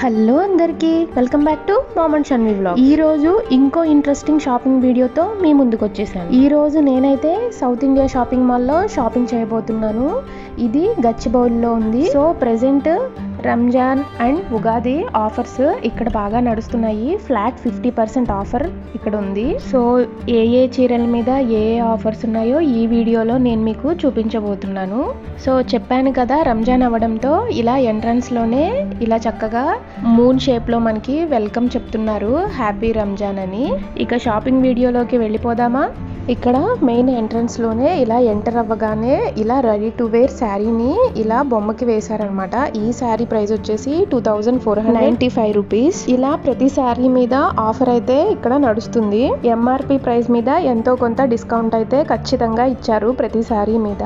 Hello అందరికీ welcome back to మామన్ Shanvi blog ఈ రోజు ఇంకో ఇంట్రెస్టింగ్ షాపింగ్ వీడియోతో మీ ముందుకు వచ్చేసాను. ఈ రోజు నేనైతే సౌత్ ఇండియా షాపింగ్ మాల్లో షాపింగ్ చేయబోతున్నాను. ఇది గచ్చిబౌలిలో ఉంది. So present Ramzan and Ugadi offers ఇక్కడ బాగా నడుస్తున్నాయి. ఫ్లాట్ ఫిఫ్టీ పర్సెంట్ ఆఫర్ ఇక్కడ ఉంది. సో ఏ ఏ చీరల మీద ఏ ఏ ఆఫర్స్ ఉన్నాయో ఈ వీడియోలో నేను మీకు చూపించబోతున్నాను. సో చెప్పాను కదా రంజాన్ అవ్వడంతో ఇలా ఎంట్రన్స్లోనే ఇలా చక్కగా మూన్ షేప్లో మనకి వెల్కమ్ చెప్తున్నారు హ్యాపీ రంజాన్ అని. ఇక షాపింగ్ వీడియోలోకి వెళ్ళిపోదామా? ఇక్కడ మెయిన్ ఎంట్రన్స్లోనే ఇలా ఎంటర్ అవ్వగానే ఇలా రెడీ టు వేర్ శారీని ఇలా బొమ్మకి వేశారనమాట ఈ శారీ ప్రైస్ వచ్చేసి two thousand four hundred ninety five rupees ఇలా ప్రతి శారీ మీద ఆఫర్ అయితే ఇక్కడ నడుస్తుంది. ఎంఆర్పి ప్రైస్ మీద ఎంతో కొంత డిస్కౌంట్ అయితే ఖచ్చితంగా ఇచ్చారు ప్రతి శారీ మీద.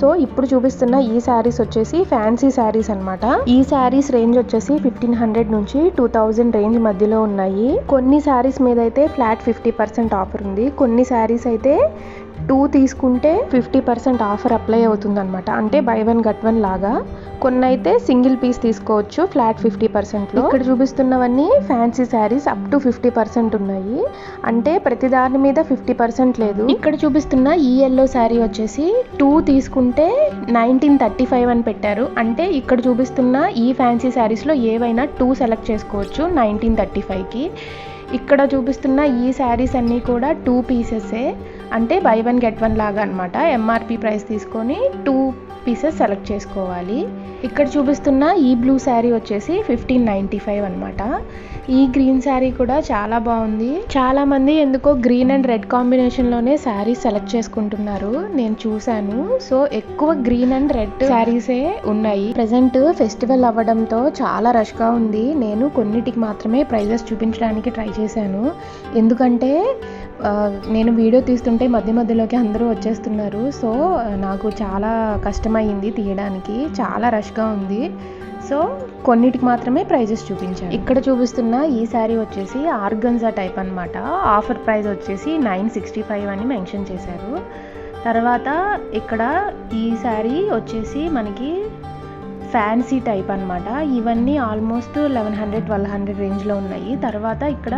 సో ఇప్పుడు చూపిస్తున్న ఈ శారీస్ వచ్చేసి ఫ్యాన్సీ శారీస్ అన్నమాట. ఈ శారీస్ రేంజ్ వచ్చేసి ఫిఫ్టీన్ హండ్రెడ్ నుంచి టూ థౌజండ్ రేంజ్ మధ్యలో ఉన్నాయి. కొన్ని శారీస్ మీద అయితే ఫ్లాట్ ఫిఫ్టీ పర్సెంట్ ఆఫర్ ఉంది. కొన్ని శారీస్ అయితే టూ తీసుకుంటే ఫిఫ్టీ పర్సెంట్ ఆఫర్ అప్లై అవుతుంది అనమాట అంటే బై వన్ గట్ వన్ లాగా. కొన్ని అయితే సింగిల్ పీస్ తీసుకోవచ్చు ఫ్లాట్ ఫిఫ్టీ పర్సెంట్లో. ఇక్కడ చూపిస్తున్నవన్నీ fancy saris up to fifty percent ఉన్నాయి. అంటే ప్రతి దాని మీద ఫిఫ్టీ పర్సెంట్ లేదు. ఇక్కడ చూపిస్తున్న ఈ ఎల్లో శారీ వచ్చేసి టూ తీసుకుంటే నైన్టీన్ థర్టీ ఫైవ్ అని పెట్టారు. అంటే ఇక్కడ చూపిస్తున్న ఈ ఫ్యాన్సీ శారీస్లో ఏవైనా టూ సెలెక్ట్ చేసుకోవచ్చు నైన్టీన్ థర్టీ ఫైవ్కి. ఇక్కడ చూపిస్తున్న ఈ శారీస్ అన్నీ కూడా టూ పీసెసే అంటే బై వన్ గెట్ వన్ లాగా అనమాట ఎంఆర్పి ప్రైస్ తీసుకొని టూ పీసెస్ సెలెక్ట్ చేసుకోవాలి. ఇక్కడ చూపిస్తున్న ఈ బ్లూ శారీ వచ్చేసి ఫిఫ్టీన్ నైంటీ ఫైవ్ అనమాట ఈ గ్రీన్ శారీ కూడా చాలా బాగుంది. చాలా మంది ఎందుకో గ్రీన్ అండ్ రెడ్ కాంబినేషన్లోనే శారీ సెలెక్ట్ చేసుకుంటున్నారు. నేను చూశాను. సో ఎక్కువ గ్రీన్ అండ్ రెడ్ శారీసే ఉన్నాయి. ప్రజెంట్ ఫెస్టివల్ అవ్వడంతో చాలా రష్గా ఉంది. నేను కొన్నిటికి మాత్రమే ప్రైజెస్ చూపించడానికి ట్రై చేశాను. ఎందుకంటే నేను వీడియో తీస్తుంటే మధ్య మధ్యలోకి అందరూ వచ్చేస్తున్నారు. సో నాకు చాలా కష్టమైంది తీయడానికి. చాలా రష్గా ఉంది. సో కొన్నిటికి మాత్రమే ప్రైజెస్ చూపించాను ఇక్కడ చూపిస్తున్న ఈ శారీ వచ్చేసి ఆర్గన్జా టైప్ అనమాట ఆఫర్ ప్రైస్ వచ్చేసి నైన్ సిక్స్టీ ఫైవ్ అని మెన్షన్ చేశారు. తర్వాత ఇక్కడ ఈ శారీ వచ్చేసి మనకి ఫ్యాన్సీ టైప్ అనమాట ఇవన్నీ almost eleven hundred twelve hundred రేంజ్లో ఉన్నాయి. తర్వాత ఇక్కడ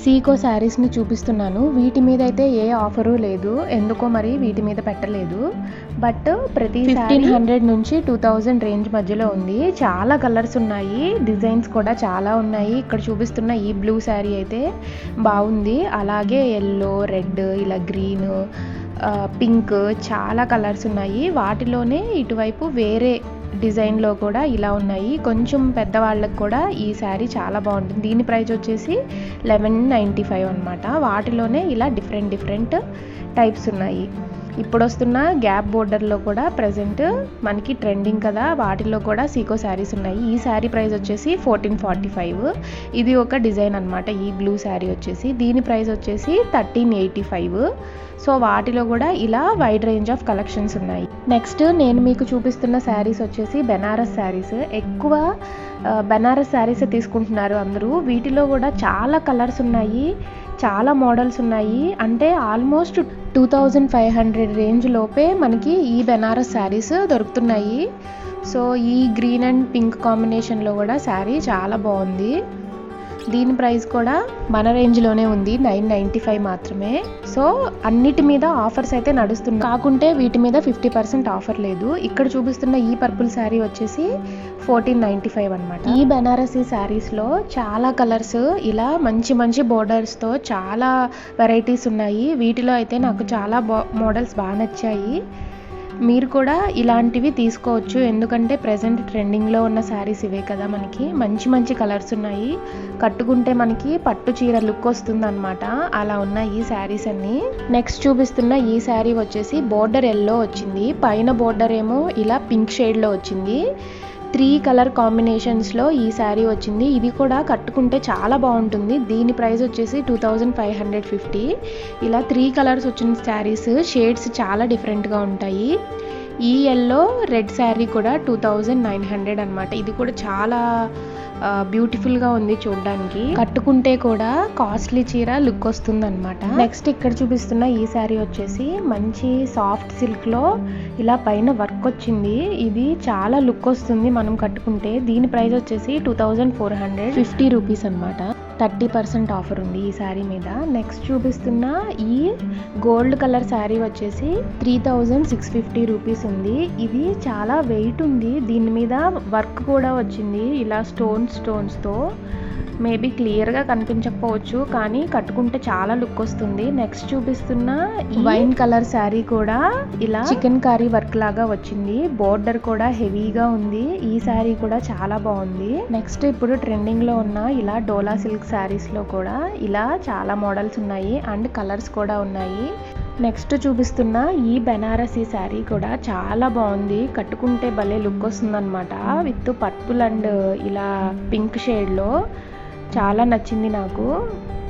సీకో శారీస్ని చూపిస్తున్నాను. వీటి మీద అయితే ఏ ఆఫరు లేదు. ఎందుకో మరి వీటి మీద పెట్టలేదు. బట్ ప్రతి ఫిఫ్టీన్ హండ్రెడ్ నుంచి టూ థౌజండ్ రేంజ్ మధ్యలో ఉంది. చాలా కలర్స్ ఉన్నాయి. డిజైన్స్ కూడా చాలా ఉన్నాయి. ఇక్కడ చూపిస్తున్న ఈ బ్లూ శారీ అయితే బాగుంది. అలాగే ఎల్లో రెడ్ ఇలా గ్రీన్ పింక్ చాలా కలర్స్ ఉన్నాయి. వాటిలోనే ఇటువైపు వేరే డిజైన్లో కూడా ఇలా ఉన్నాయి. కొంచెం పెద్దవాళ్ళకి కూడా ఈ శారీ చాలా బాగుంటుంది. దీని ప్రైస్ వచ్చేసి లెవెన్ నైంటీ ఫైవ్ అనమాట వాటిలోనే ఇలా డిఫరెంట్ డిఫరెంట్ టైప్స్ ఉన్నాయి. ఇప్పుడు వస్తున్న గ్యాప్ బోర్డర్లో కూడా ప్రజెంట్ మనకి ట్రెండింగ్ కదా. వాటిలో కూడా సీకో శారీస్ ఉన్నాయి. ఈ శారీ ప్రైస్ వచ్చేసి ఫోర్టీన్ ఫార్టీ ఫైవ్. ఇది ఒక డిజైన్ అనమాట ఈ బ్లూ శారీ వచ్చేసి. దీని ప్రైస్ వచ్చేసి థర్టీన్ ఎయిటీ ఫైవ్. సో వాటిలో కూడా ఇలా వైడ్ రేంజ్ ఆఫ్ కలెక్షన్స్ ఉన్నాయి. నెక్స్ట్ నేను మీకు చూపిస్తున్న శారీస్ వచ్చేసి బెనారస్ శారీస్. ఎక్కువ బెనారస్ శారీస్ తీసుకుంటున్నారు అందరూ. వీటిలో కూడా చాలా కలర్స్ ఉన్నాయి. చాలా మోడల్స్ ఉన్నాయి. అంటే almost two thousand five hundred range లోపే మనకి ఈ బెనారస్ శారీస్ దొరుకుతున్నాయి. సో ఈ గ్రీన్ అండ్ పింక్ కాంబినేషన్లో కూడా శారీ చాలా బాగుంది. దీని ప్రైస్ కూడా మన రేంజ్లోనే ఉంది నైన్ నైంటీ ఫైవ్ మాత్రమే. సో అన్నిటి మీద ఆఫర్స్ అయితే నడుస్తున్నాయి కాకుంటే వీటి మీద ఫిఫ్టీ పర్సెంట్ ఆఫర్ లేదు. ఇక్కడ చూపిస్తున్న ఈ పర్పుల్ శారీ వచ్చేసి ఫోర్టీన్ నైంటీ ఫైవ్ అనమాట ఈ బెనారసీ శారీస్లో చాలా కలర్స్ ఇలా మంచి మంచి బోర్డర్స్తో చాలా వెరైటీస్ ఉన్నాయి. వీటిలో అయితే నాకు చాలా బా మోడల్స్ బాగా నచ్చాయి. మీరు కూడా ఇలాంటివి తీసుకోవచ్చు. ఎందుకంటే ప్రజెంట్ ట్రెండింగ్లో ఉన్న శారీస్ ఇవే కదా మనకి. మంచి మంచి కలర్స్ ఉన్నాయి. కట్టుకుంటే మనకి పట్టు చీర లుక్ వస్తుంది అనమాట అలా ఉన్నాయి ఈ శారీస్ అన్ని. నెక్స్ట్ చూపిస్తున్న ఈ శారీ వచ్చేసి బోర్డర్ ఎల్లో వచ్చింది. పైన బోర్డర్ ఏమో ఇలా పింక్ షేడ్లో వచ్చింది. త్రీ కలర్ కాంబినేషన్స్లో ఈ శారీ వచ్చింది. ఇది కూడా కట్టుకుంటే చాలా బాగుంటుంది. దీని ప్రైస్ వచ్చేసి two thousand five hundred fifty. ఇలా త్రీ కలర్స్ వచ్చిన శారీస్ షేడ్స్ చాలా డిఫరెంట్గా ఉంటాయి. ఈ ఎల్లో రెడ్ శారీ కూడా టూ థౌజండ్ నైన్ హండ్రెడ్ అనమాట ఇది కూడా చాలా బ్యూటిఫుల్గా ఉంది చూడడానికి. కట్టుకుంటే కూడా కాస్ట్లీ చీర లుక్ వస్తుంది అనమాట నెక్స్ట్ ఇక్కడ చూపిస్తున్న ఈ శారీ వచ్చేసి మంచి సాఫ్ట్ సిల్క్లో ఇలా పైన వర్క్ వచ్చింది. ఇది చాలా లుక్ వస్తుంది మనం కట్టుకుంటే. దీని ప్రైస్ వచ్చేసి two thousand four hundred fifty rupees అనమాట థర్టీ పర్సెంట్ ఆఫర్ ఉంది ఈ శారీ మీద. నెక్స్ట్ చూపిస్తున్న ఈ గోల్డ్ కలర్ శారీ వచ్చేసి three thousand six fifty rupees ఉంది. ఇది చాలా వెయిట్ ఉంది. దీని మీద వర్క్ కూడా వచ్చింది. ఇలా స్టోన్స్ స్టోన్స్తో మేబీ క్లియర్గా కనిపించకపోవచ్చు కానీ కట్టుకుంటే చాలా లుక్ వస్తుంది. నెక్స్ట్ చూపిస్తున్న వైన్ కలర్ శారీ కూడా ఇలా చికెన్ కర్రీ వర్క్ లాగా వచ్చింది. బోర్డర్ కూడా హెవీగా ఉంది. ఈ శారీ కూడా చాలా బాగుంది. నెక్స్ట్ ఇప్పుడు ట్రెండింగ్లో ఉన్న ఇలా డోలా సిల్క్ శారీస్లో కూడా ఇలా చాలా మోడల్స్ ఉన్నాయి అండ్ కలర్స్ కూడా ఉన్నాయి. నెక్స్ట్ చూపిస్తున్న ఈ బెనారసీ శారీ కూడా చాలా బాగుంది. కట్టుకుంటే భలే లుక్ వస్తుందన్నమాట. విత్ పర్పుల్ అండ్ ఇలా పింక్ షేడ్లో. చాలా నచ్చింది నాకు.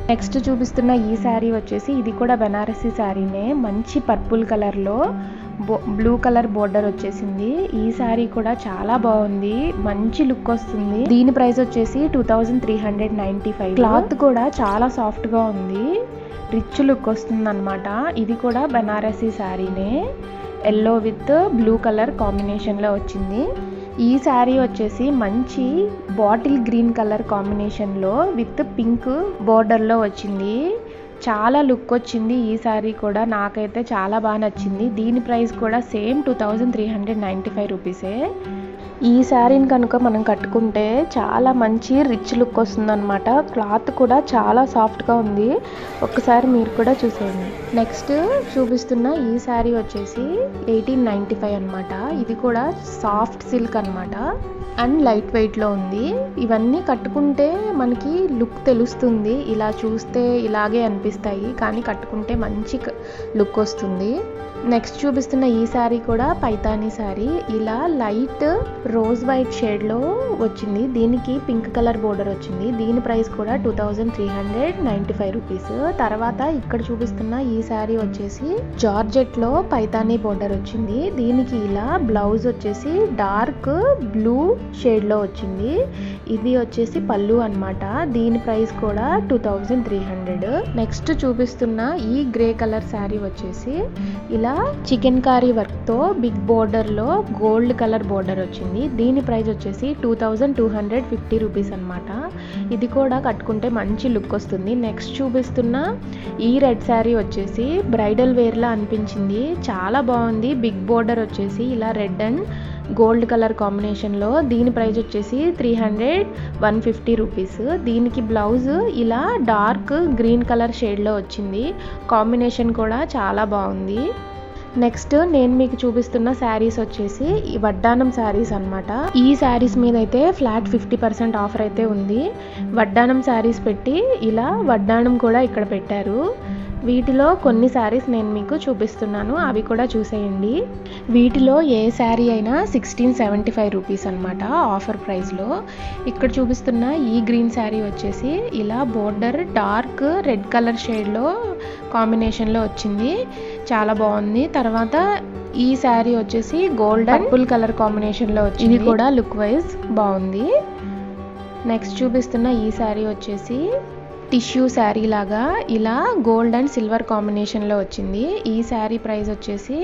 నెక్స్ట్ చూపిస్తున్న ఈ శారీ వచ్చేసి ఇది కూడా బెనారసీ శారీనే. మంచి పర్పుల్ కలర్లో బో బ్లూ కలర్ బోర్డర్ వచ్చేసింది. ఈ శారీ కూడా చాలా బాగుంది. మంచి లుక్ వస్తుంది. దీని ప్రైస్ వచ్చేసి two thousand three hundred ninety five. Cloth కూడా చాలా సాఫ్ట్గా ఉంది. రిచ్ లుక్ వస్తుంది అనమాట ఇది కూడా బెనారసీ శారీనే. ఎల్లో విత్ బ్లూ కలర్ కాంబినేషన్లో వచ్చింది. ఈ శారీ వచ్చేసి మంచి బాటిల్ గ్రీన్ కలర్ కాంబినేషన్లో విత్ పింక్ బోర్డర్లో వచ్చింది. చాలా లుక్ వచ్చింది ఈ శారీ కూడా. నాకైతే చాలా బాగా నచ్చింది. దీని ప్రైస్ కూడా same two thousand three hundred ninety five రూపీసే. ఈ శారీని కనుక మనం కట్టుకుంటే చాలా మంచి రిచ్ లుక్ వస్తుందన్నమాట. క్లాత్ కూడా చాలా సాఫ్ట్గా ఉంది. ఒక్కసారి మీరు కూడా చూసేయండి. నెక్స్ట్ చూపిస్తున్న ఈ శారీ వచ్చేసి ఎయిటీన్ నైంటీ ఫైవ్ అనమాట ఇది కూడా సాఫ్ట్ సిల్క్ అనమాట అండ్ లైట్ వెయిట్లో ఉంది. ఇవన్నీ కట్టుకుంటే మనకి లుక్ తెలుస్తుంది. ఇలా చూస్తే ఇలాగే అనిపిస్తాయి. కానీ కట్టుకుంటే మంచి లుక్ వస్తుంది. నెక్స్ట్ చూపిస్తున్న ఈ శారీ కూడా పైతానీ శారీ. ఇలా లైట్ రోజ్ వైట్ షేడ్లో వచ్చింది. దీనికి పింక్ కలర్ బోర్డర్ వచ్చింది. దీని ప్రైస్ కూడా two thousand three hundred ninety five rupees తర్వాత ఇక్కడ చూపిస్తున్న ఈ శారీ వచ్చేసి జార్జెట్లో పైతానీ బోర్డర్ వచ్చింది. దీనికి ఇలా బ్లౌజ్ వచ్చేసి డార్క్ బ్లూ షేడ్లో వచ్చింది. ఇది వచ్చేసి పళ్ళు అనమాట దీని ప్రైస్ కూడా two thousand three hundred. Next చూపిస్తున్న ఈ గ్రే కలర్ శారీ వచ్చేసి ఇలా చికెన్ కారీ వర్క్తో బిగ్ బోర్డర్లో గోల్డ్ కలర్ బోర్డర్ వచ్చింది. దీని ప్రైస్ వచ్చేసి two thousand two hundred fifty rupees అనమాట ఇది కూడా కట్టుకుంటే మంచి లుక్ వస్తుంది. నెక్స్ట్ చూపిస్తున్న ఈ రెడ్ శారీ వచ్చేసి బ్రైడల్ వేర్లా అనిపించింది. చాలా బాగుంది. బిగ్ బోర్డర్ వచ్చేసి ఇలా రెడ్ అండ్ గోల్డ్ కలర్ కాంబినేషన్లో దీని ప్రైస్ వచ్చేసి three hundred one fifty rupees. దీనికి బ్లౌజ్ ఇలా డార్క్ గ్రీన్ కలర్ షేడ్లో వచ్చింది. కాంబినేషన్ కూడా చాలా బాగుంది. నెక్స్ట్ నేను మీకు చూపిస్తున్న శారీస్ వచ్చేసి ఈ వడ్డానం శారీస్ అనమాట ఈ శారీస్ మీద అయితే ఫ్లాట్ ఫిఫ్టీ పర్సెంట్ ఆఫర్ అయితే ఉంది. వడ్డానం శారీస్ పెట్టి ఇలా వడ్డానం కూడా ఇక్కడ పెట్టారు. వీటిలో కొన్ని శారీస్ నేను మీకు చూపిస్తున్నాను. అవి కూడా చూసేయండి. వీటిలో ఏ శారీ అయినా సిక్స్టీన్ సెవెంటీ ఫైవ్ రూపీస్ అనమాట ఆఫర్ ప్రైస్లో. ఇక్కడ చూపిస్తున్న ఈ గ్రీన్ శారీ వచ్చేసి ఇలా బోర్డర్ డార్క్ రెడ్ కలర్ షేడ్లో కాంబినేషన్లో వచ్చింది. చాలా బాగుంది. తర్వాత ఈ శారీ వచ్చేసి గోల్డ్ పర్పుల్ కలర్ కాంబినేషన్లో వచ్చింది. ఇది కూడా లుక్ వైజ్ బాగుంది. నెక్స్ట్ చూపిస్తున్న ఈ శారీ వచ్చేసి టిష్యూ శారీ లాగా ఇలా గోల్డ్ అండ్ సిల్వర్ కాంబినేషన్లో వచ్చింది. ఈ శారీ ప్రైస్ వచ్చేసి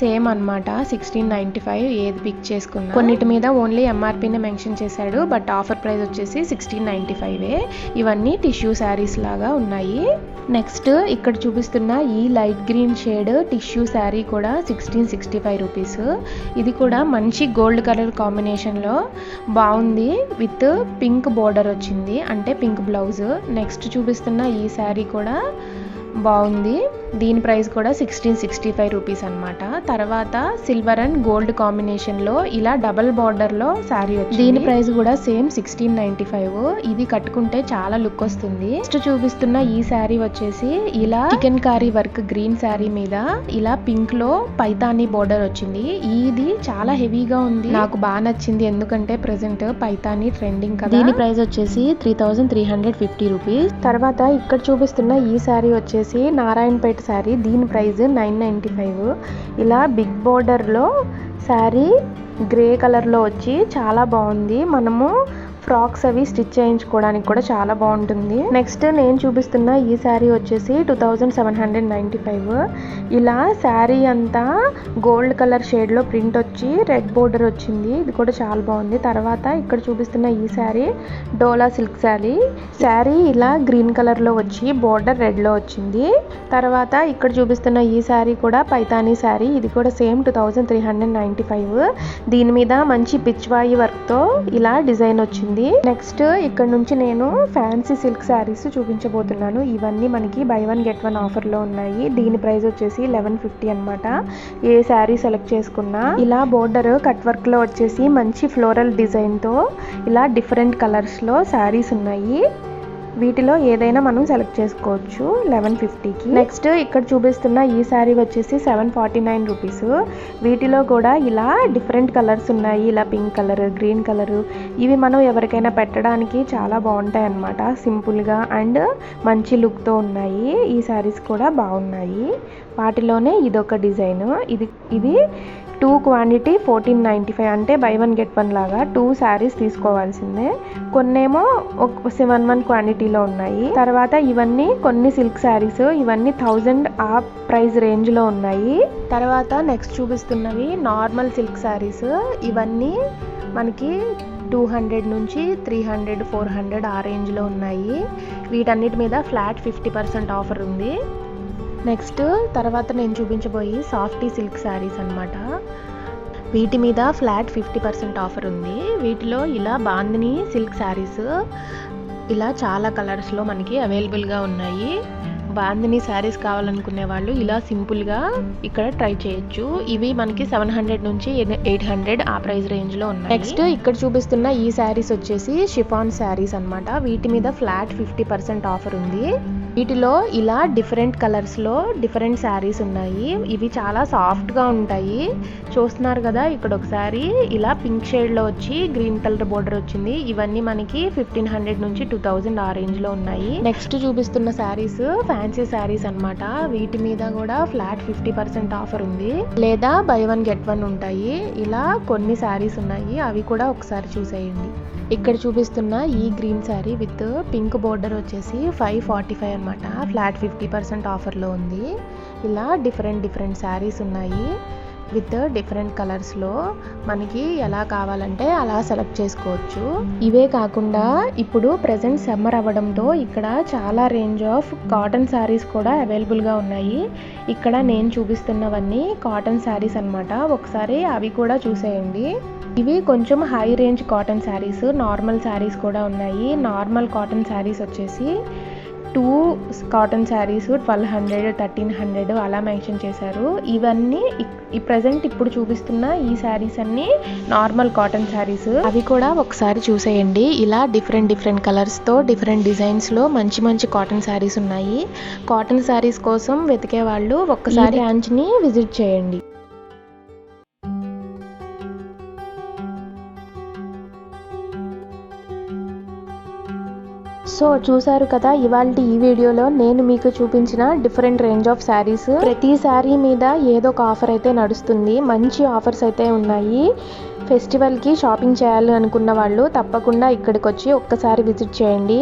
సేమ్ అనమాట సిక్స్టీన్ నైంటీ ఫైవ్ ఏది పిక్ చేసుకున్నా. కొన్నిటి మీద ఓన్లీ ఎంఆర్పీనే మెన్షన్ చేశాడు బట్ ఆఫర్ ప్రైస్ వచ్చేసి సిక్స్టీన్ నైంటీ ఫైవే ఇవన్నీ టిష్యూ శారీస్ లాగా ఉన్నాయి. నెక్స్ట్ ఇక్కడ చూపిస్తున్న ఈ light green shade tissue sari కూడా సిక్స్టీన్ సిక్స్టీ ఫైవ్ రూపీస్ ఇది కూడా మంచి గోల్డ్ కలర్ కాంబినేషన్లో బాగుంది విత్ పింక్ బోర్డర్ వచ్చింది అంటే పింక్ బ్లౌజ్ నెక్స్ట్ చూపిస్తున్న ఈ శారీ కూడా బాగుంది. దీని ప్రైస్ కూడా సిక్స్టీన్ సిక్స్టీ ఫైవ్ రూపీస్ అనమాట తర్వాత సిల్వర్ అండ్ గోల్డ్ కాంబినేషన్లో ఇలా డబల్ బార్డర్లో శారీ వచ్చింది. దీని ప్రైస్ కూడా సేమ్ సిక్స్టీన్ నైంటీ ఫైవ్ ఇది కట్టుకుంటే చాలా లుక్ వస్తుంది. నెక్స్ట్ చూపిస్తున్న ఈ శారీ వచ్చేసి ఇలా chikankari work green sari మీద ఇలా పింక్లో పైతానీ బోర్డర్ వచ్చింది. ఇది చాలా హెవీగా ఉంది. నాకు బాగా నచ్చింది ఎందుకంటే ప్రెసెంట్ పైతానీ ట్రెండింగ్ కదా. దీని ప్రైస్ వచ్చేసి three thousand three hundred fifty rupees తర్వాత ఇక్కడ చూపిస్తున్న ఈ శారీ వచ్చేసి నారాయణపేట శారీ దీని ప్రైస్ నైన్ నైంటీ ఫైవ్. ఇలా బిగ్ బోర్డర్లో శారీ గ్రే కలర్లో వచ్చి చాలా బాగుంది. మనము ఫ్రాక్స్ అవి స్టిచ్ చేయించుకోవడానికి కూడా చాలా బాగుంటుంది. నెక్స్ట్ నేను చూపిస్తున్న ఈ శారీ వచ్చేసి two thousand seven hundred ninety five. ఇలా శారీ అంతా గోల్డ్ కలర్ షేడ్లో ప్రింట్ వచ్చి రెడ్ బోర్డర్ వచ్చింది. ఇది కూడా చాలా బాగుంది. తర్వాత ఇక్కడ చూపిస్తున్న ఈ శారీ డోలా సిల్క్ శారీ. శారీ ఇలా గ్రీన్ కలర్లో వచ్చి బోర్డర్ రెడ్లో వచ్చింది. తర్వాత ఇక్కడ చూపిస్తున్న ఈ శారీ కూడా పైతానీ శారీ. ఇది కూడా same two thousand three hundred ninety five. దీని మీద మంచి పిచ్వాయి వర్క్తో ఇలా డిజైన్ వచ్చింది. నెక్స్ట్ ఇక్కడ నుంచి నేను ఫ్యాన్సీ సిల్క్ శారీస్ చూపించబోతున్నాను. ఇవన్నీ మనకి బై వన్ గెట్ వన్ ఆఫర్లో ఉన్నాయి. దీని ప్రైస్ వచ్చేసి లెవెన్ ఫిఫ్టీ అనమాట ఏ శారీ సెలెక్ట్ చేసుకున్నా ఇలా బోర్డర్ కట్ వర్క్లో వచ్చేసి మంచి ఫ్లోరల్ డిజైన్తో ఇలా డిఫరెంట్ కలర్స్లో శారీస్ ఉన్నాయి. వీటిలో ఏదైనా మనం సెలెక్ట్ చేసుకోవచ్చు లెవెన్ ఫిఫ్టీకి నెక్స్ట్ ఇక్కడ చూపిస్తున్న ఈ శారీ వచ్చేసి సెవెన్ ఫార్టీ నైన్ రూపీస్ వీటిలో కూడా ఇలా డిఫరెంట్ కలర్స్ ఉన్నాయి. ఇలా పింక్ కలర్ గ్రీన్ కలరు ఇవి మనం ఎవరికైనా పెట్టడానికి చాలా బాగుంటాయి అన్నమాట. సింపుల్గా అండ్ మంచి లుక్తో ఉన్నాయి. ఈ శారీస్ కూడా బాగున్నాయి. వాటిలోనే ఇదొక డిజైన్. ఇది ఇది two quantity fourteen ninety five అంటే బై వన్ గెట్ వన్ లాగా టూ శారీస్ తీసుకోవాల్సిందే. కొన్నేమో ఒక సెవెన్ వన్ క్వాంటిటీలో ఉన్నాయి. తర్వాత ఇవన్నీ కొన్ని సిల్క్ శారీస్ ఇవన్నీ థౌజండ్ ఆ ప్రైస్ రేంజ్లో ఉన్నాయి. తర్వాత నెక్స్ట్ చూపిస్తున్నవి నార్మల్ సిల్క్ శారీస్. ఇవన్నీ మనకి టూ హండ్రెడ్ నుంచి త్రీ హండ్రెడ్ ఫోర్ హండ్రెడ్ ఆ రేంజ్లో ఉన్నాయి. వీటన్నిటి మీద ఫ్లాట్ ఫిఫ్టీ పర్సెంట్ ఆఫర్ ఉంది. నెక్స్ట్ తర్వాత నేను చూపించబోయి సాఫ్టీ సిల్క్ శారీస్ అనమాట వీటి మీద ఫ్లాట్ ఫిఫ్టీ పర్సెంట్ ఆఫర్ ఉంది. వీటిలో ఇలా బాందిని సిల్క్ శారీస్ ఇలా చాలా కలర్స్లో మనకి అవైలబుల్గా ఉన్నాయి. బాందిని శారీస్ కావాలనుకునే వాళ్ళు ఇలా సింపుల్గా ఇక్కడ ట్రై చేయొచ్చు. ఇవి మనకి సెవెన్ హండ్రెడ్ నుంచి ఎయిట్ హండ్రెడ్ ఆ ప్రైస్ రేంజ్లో ఉన్నాయి. నెక్స్ట్ ఇక్కడ చూపిస్తున్న ఈ శారీస్ వచ్చేసి షిఫాన్ శారీస్ అనమాట వీటి మీద ఫ్లాట్ ఫిఫ్టీ పర్సెంట్ ఆఫర్ ఉంది. వీటిలో ఇలా డిఫరెంట్ కలర్స్లో డిఫరెంట్ శారీస్ ఉన్నాయి. ఇవి చాలా సాఫ్ట్గా ఉంటాయి. చూస్తున్నారు కదా ఇక్కడ ఒకసారి ఇలా పింక్ షేడ్లో వచ్చి గ్రీన్ కలర్ బోర్డర్ వచ్చింది. ఇవన్నీ మనకి ఫిఫ్టీన్ హండ్రెడ్ నుంచి టూ థౌజండ్ ఆ రేంజ్లో ఉన్నాయి. నెక్స్ట్ చూపిస్తున్న శారీస్ ఫ్యాన్సీ శారీస్ అన్నమాట. వీటి మీద కూడా ఫ్లాట్ ఫిఫ్టీ పర్సెంట్ ఆఫర్ ఉంది. లేదా బై వన్ గెట్ వన్ ఉంటాయి. ఇలా కొన్ని శారీస్ ఉన్నాయి. అవి కూడా ఒకసారి చూసేయండి. ఇక్కడ చూపిస్తున్న ఈ green sari with pink border వచ్చేసి ఫైవ్ ఫార్టీ ఫైవ్ అనమాట ఫ్లాట్ ఫిఫ్టీ పర్సెంట్ ఆఫర్లో ఉంది. ఇలా డిఫరెంట్ డిఫరెంట్ శారీస్ ఉన్నాయి. విత్ డిఫరెంట్ కలర్స్లో మనకి ఎలా కావాలంటే అలా సెలెక్ట్ చేసుకోవచ్చు. ఇవే కాకుండా ఇప్పుడు ప్రజెంట్ సమ్మర్ అవ్వడంతో ఇక్కడ చాలా రేంజ్ ఆఫ్ కాటన్ శారీస్ కూడా అవైలబుల్గా ఉన్నాయి. ఇక్కడ నేను చూపిస్తున్నవన్నీ కాటన్ శారీస్ అనమాట ఒకసారి అవి కూడా చూసేయండి. ఇవి కొంచెం high range cotton saris normal saris కూడా ఉన్నాయి. నార్మల్ కాటన్ శారీస్ వచ్చేసి two cotton saris twelve hundred thirteen hundred అలా మెన్షన్ చేశారు. ఇవన్నీ ఈ ప్రజెంట్ ఇప్పుడు చూపిస్తున్న ఈ శారీస్ అన్ని నార్మల్ కాటన్ శారీస్. అవి కూడా ఒకసారి చూసేయండి. ఇలా డిఫరెంట్ డిఫరెంట్ కలర్స్తో డిఫరెంట్ డిజైన్స్లో మంచి మంచి కాటన్ శారీస్ ఉన్నాయి. కాటన్ శారీస్ కోసం వెతికే వాళ్ళు ఒక్కసారి బ్రాంచ్ని విజిట్ చేయండి. సో చూసారు కదా ఇవాళ ఈ వీడియోలో నేను మీకు చూపించిన డిఫరెంట్ రేంజ్ ఆఫ్ శారీస్ ప్రతి శారీ మీద ఏదో ఒక ఆఫర్ అయితే నడుస్తుంది. మంచి ఆఫర్స్ అయితే ఉన్నాయి. ఫెస్టివల్కి షాపింగ్ చేయాలి అనుకున్న వాళ్ళు తప్పకుండా ఇక్కడికి వచ్చి ఒక్కసారి విజిట్ చేయండి.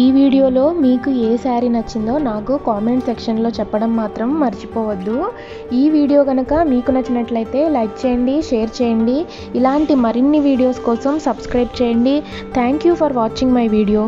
ఈ వీడియోలో మీకు ఏ శారీ నచ్చిందో నాకు కామెంట్ సెక్షన్లో చెప్పడం మాత్రం మర్చిపోవద్దు. ఈ వీడియో కనుక మీకు నచ్చినట్లయితే లైక్ చేయండి షేర్ చేయండి. ఇలాంటి మరిన్ని వీడియోస్ కోసం సబ్స్క్రైబ్ చేయండి. Thank you for watching my video